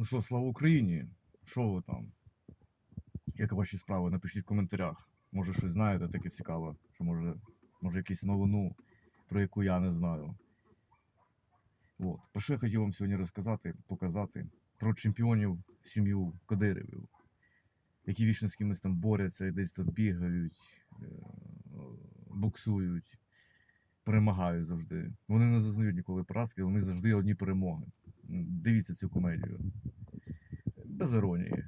Ну що, слава Україні? Що ви там? Як ваші справи? Напишіть в коментарях. Може щось знаєте таке цікаве, що може, може якусь новину, про яку я не знаю. От. Про що я хотів вам сьогодні розказати, показати? Про чемпіонів сім'ю Кадирівів, які вічно з кимось там борються і десь там бігають, е, боксують, перемагають завжди. Вони не зазнають ніколи поразки, вони завжди одні перемоги. М, Дивіться цю комедію. Без іронії.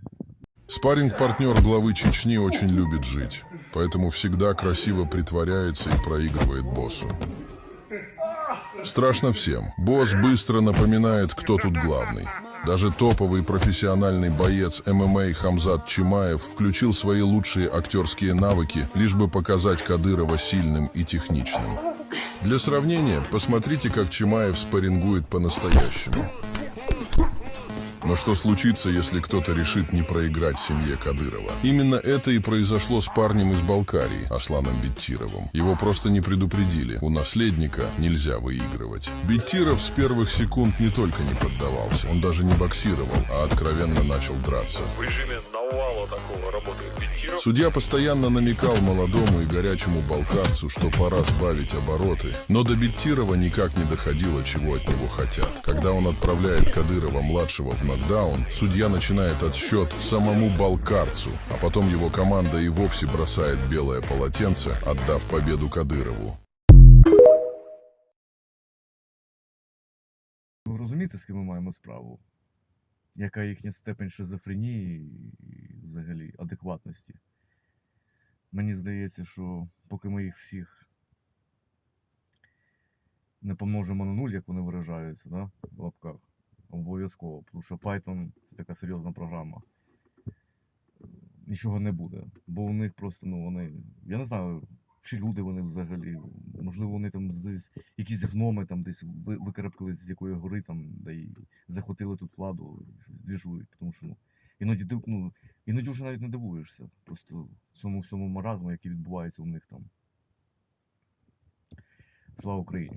Спарринг-партнер главы Чечни очень любит жить, поэтому всегда красиво притворяется и проигрывает боссу. Страшно всем. Босс быстро напоминает, кто тут главный. Даже топовый профессиональный боец ММА Хамзат Чимаев включил свои лучшие актерские навыки, лишь бы показать Кадырова сильным и техничным. Для сравнения, посмотрите, как Чимаев спаррингует по-настоящему. Но что случится, если кто-то решит не проиграть семье Кадырова? Именно это и произошло с парнем из Балкарии, Асланом Беттировым. Его просто не предупредили. У наследника нельзя выигрывать. Беттиров с первых секунд не только не поддавался, он даже не боксировал, а откровенно начал драться. В режиме навала такого работает Беттиров. Судья постоянно намекал молодому и горячему балкарцу, что пора сбавить обороты, но до Беттирова никак не доходило, чего от него хотят. Когда он отправляет Кадырова-младшего в нокдаун, судья начинает отсчет самому балкарцу, а потом его команда и вовсе бросает белое полотенце, отдав победу Кадырову. Ви розумієте, з ким ми маємо справу? Яка їхня степень шизофренії і взагалі адекватності? Мені здається, що поки ми їх всіх не помножимо на нуль, як вони виражаються, да? в лапках, Обов'язково, тому що Python це така серйозна програма. Нічого не буде. Бо у них просто, ну, вони. Я не знаю, чи люди вони взагалі. Можливо, вони там десь якісь гноми там десь викарабкались з якої гори там, де й захватили тут владу, двіжують, тому що ну, іноді ну, іноді вже навіть не дивуєшся. Просто цьому всьому маразму, який відбувається у них там. Слава Україні!